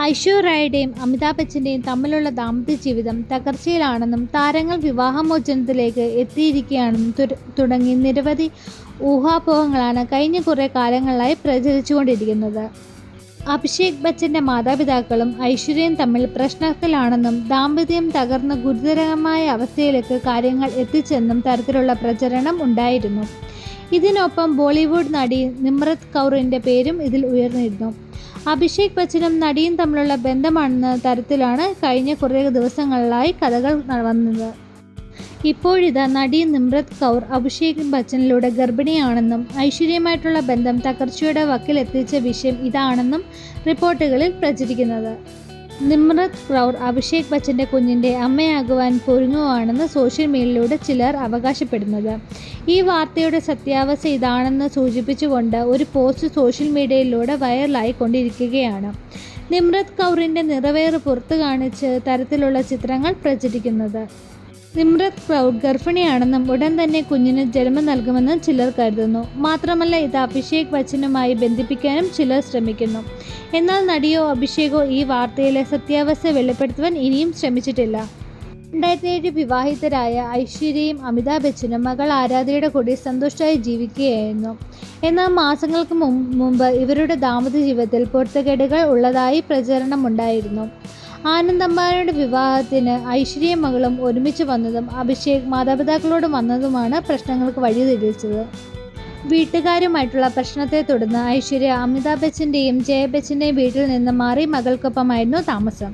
ഐശ്വര്യയുടെയും അമിതാഭ് ബച്ചന്റെയും തമ്മിലുള്ള ദാമ്പത്യ ജീവിതം തകർച്ചയിലാണെന്നും താരങ്ങൾ വിവാഹമോചനത്തിലേക്ക് എത്തിയിരിക്കുകയാണെന്നും തുടങ്ങി നിരവധി ഊഹാപോഹങ്ങളാണ് കഴിഞ്ഞ കുറേ കാലങ്ങളായി പ്രചരിച്ചുകൊണ്ടിരിക്കുന്നത്. അഭിഷേക് ബച്ചന്റെ മാതാപിതാക്കളും ഐശ്വര്യയും തമ്മിൽ പ്രശ്നത്തിലാണെന്നും ദാമ്പത്യം തകർന്ന ഗുരുതരമായ അവസ്ഥയിലേക്ക് കാര്യങ്ങൾ എത്തിച്ചെന്നും തരത്തിലുള്ള പ്രചരണം ഉണ്ടായിരുന്നു. ഇതിനൊപ്പം ബോളിവുഡ് നടി നിമ്രത് കൗറിന്റെ പേരും ഇതിൽ ഉയർന്നിരുന്നു. അഭിഷേക് ബച്ചനും നടിയും തമ്മിലുള്ള ബന്ധമാണെന്ന തരത്തിലാണ് കഴിഞ്ഞ കുറേ ദിവസങ്ങളിലായി കഥകൾ വന്നത്. ഇപ്പോഴിതാ നടി നിമ്രത് കൗർ അഭിഷേക് ബച്ചനിലൂടെ ഗർഭിണിയാണെന്നും ഐശ്വര്യമായിട്ടുള്ള ബന്ധം തകർച്ചയുടെ വക്കിലെത്തിച്ച വിഷയം ഇതാണെന്നും റിപ്പോർട്ടുകളിൽ പ്രചരിക്കുന്നത്. നിമ്രത് കൗർ അഭിഷേക് ബച്ചന്റെ കുഞ്ഞിന്റെ അമ്മയാകുവാൻ പൊരുങ്ങുവാണെന്ന് സോഷ്യൽ മീഡിയയിലൂടെ ചിലർ അവകാശപ്പെടുന്നത്. ഈ വാർത്തയുടെ സത്യാവസ്ഥ ഇതാണെന്ന് സൂചിപ്പിച്ചുകൊണ്ട് ഒരു പോസ്റ്റ് സോഷ്യൽ മീഡിയയിലൂടെ വൈറലായി കൊണ്ടിരിക്കുകയാണ് നിമ്രത് കൗറിന്റെ നിറവേറ് പുറത്തു കാണിച്ച് തരത്തിലുള്ള ചിത്രങ്ങൾ പ്രചരിക്കുന്നത് നിമ്രത് കൗർ ഗർഭിണിയാണെന്നും ഉടൻ തന്നെ കുഞ്ഞിന് ജന്മം നൽകുമെന്നും ചിലർ കരുതുന്നു. മാത്രമല്ല ഇത് അഭിഷേക് ബച്ചനുമായി ബന്ധിപ്പിക്കാനും ചിലർ ശ്രമിക്കുന്നു. എന്നാൽ നടിയോ അഭിഷേകോ ഈ വാർത്തയിലെ സത്യാവസ്ഥ വെളിപ്പെടുത്തുവാൻ ഇനിയും ശ്രമിച്ചിട്ടില്ല. രണ്ടായിരത്തി ഏഴ് വിവാഹിതരായ ഐശ്വര്യയും അമിതാഭ് ബച്ചനും മകൾ ആരാധയുടെ കൂടി സന്തുഷ്ടമായി ജീവിക്കുകയായിരുന്നു. എന്നാൽ മാസങ്ങൾക്ക് മുമ്പ് ഇവരുടെ ദാമ്പത്യ ജീവിതത്തിൽ പൊരുത്തക്കേടുകൾ ഉള്ളതായി പ്രചരണമുണ്ടായിരുന്നു. ആനന്ദ് അംബാനിയുടെ വിവാഹത്തിന് ഐശ്വര്യ മകളും ഒരുമിച്ച് വന്നതും അഭിഷേക് മാതാപിതാക്കളോട് വന്നതുമാണ് പ്രശ്നങ്ങൾക്ക് വഴി തെളിയിച്ചത് വീട്ടുകാരുമായിട്ടുള്ള പ്രശ്നത്തെ തുടർന്ന് ഐശ്വര്യ അമിതാഭ് ബച്ചന്റെയും ജയ ബച്ചന്റെയും വീട്ടിൽ നിന്ന് മാറി മകൾക്കൊപ്പമായിരുന്നു താമസം.